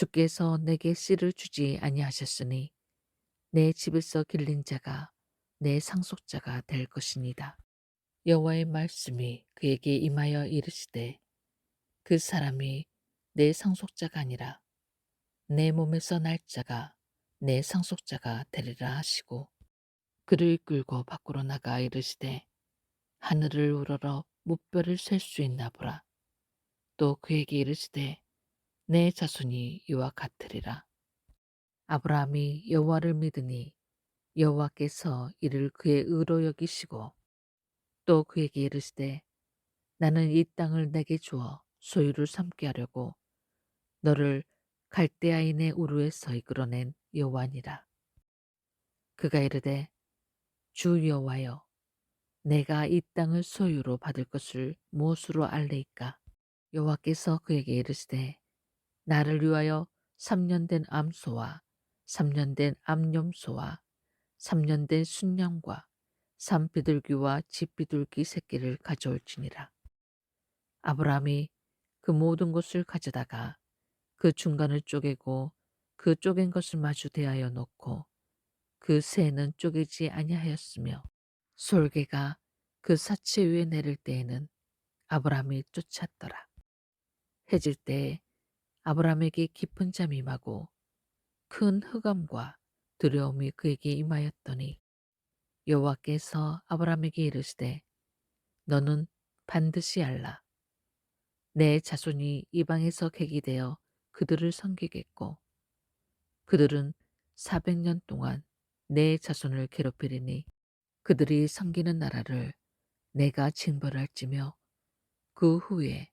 주께서 내게 씨를 주지 아니하셨으니 내 집에서 길린 자가 내 상속자가 될 것이니다. 여호와의 말씀이 그에게 임하여 이르시되 그 사람이 내 상속자가 아니라 내 몸에서 날 자가 내 상속자가 되리라 하시고 그를 이끌고 밖으로 나가 이르시되 하늘을 우러러 무뼈를 셀 수 있나 보라. 또 그에게 이르시되 내 자손이 이와 같으리라. 아브라함이 여호와를 믿으니 여호와께서 이를 그의 의로 여기시고 또 그에게 이르시되 나는 이 땅을 내게 주어 소유를 삼게 하려고 너를 갈대아인의 우르에서 이끌어낸 여호와니라. 그가 이르되 주 여호와여 내가 이 땅을 소유로 받을 것을 무엇으로 알레이까? 여호와께서 그에게 이르시되 나를 위하여 3년 된 암소와 3년 된 암염소와 3년 된 순양과 산비둘기와 집비둘기 새끼를 가져올지니라. 아브라함이 그 모든 것을 가져다가 그 중간을 쪼개고 그 쪼갠 것을 마주 대하여 놓고 그 새는 쪼개지 아니하였으며 솔개가 그 사체 위에 내릴 때에는 아브라함이 쫓았더라. 해질 때에 아브라함에게 깊은 잠이 임하고 큰 흑암과 두려움이 그에게 임하였더니 여호와께서 아브라함에게 이르시되 너는 반드시 알라. 내 자손이 이방에서 객이 되어 그들을 섬기겠고 그들은 400년 동안 내 자손을 괴롭히리니 그들이 섬기는 나라를 내가 징벌할지며 그 후에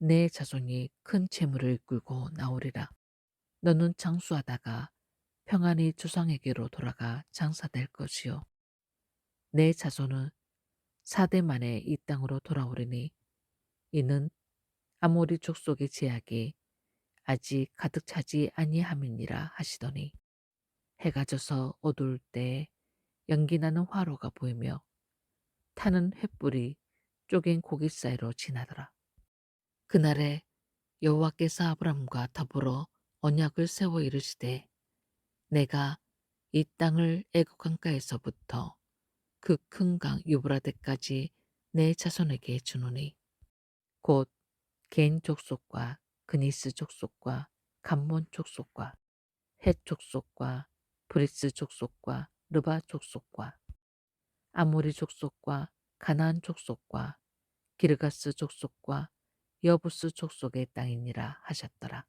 내 자손이 큰 재물을 이끌고 나오리라. 너는 장수하다가 평안히 조상에게로 돌아가 장사될 것이요. 내 자손은 사대 만에 이 땅으로 돌아오리니 이는 아모리 족속의 제약이 아직 가득 차지 아니함이니라 하시더니 해가 져서 어두울 때에 연기나는 화로가 보이며 타는 횃불이 쪼갠 고기 사이로 지나더라. 그날에 여호와께서 아브람과 더불어 언약을 세워 이르시되 내가 이 땅을 애국 강가에서부터 그 큰 강 유브라데까지 내 자손에게 주노니 곧 개인 족속과 그니스 족속과 감몬 족속과 헷 족속과 브리스 족속과 르바 족속과 아모리 족속과 가나안 족속과 기르가스 족속과 여부스 족속의 땅이니라 하셨더라.